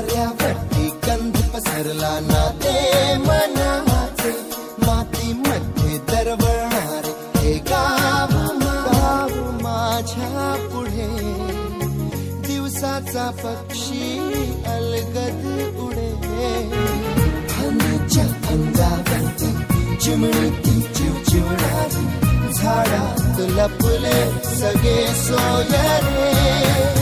वाऱ्यावरती कंद पसरला ना ते मनाचे मातीमध्ये दरवळणारे हे गाव गाव माझ्या पुढे. दिवसाचा पक्षी अलगद उडे हनीच्या अंगावरती चिमणी ती चिवचिवणारी झाडात लपले सगळे सोयरे.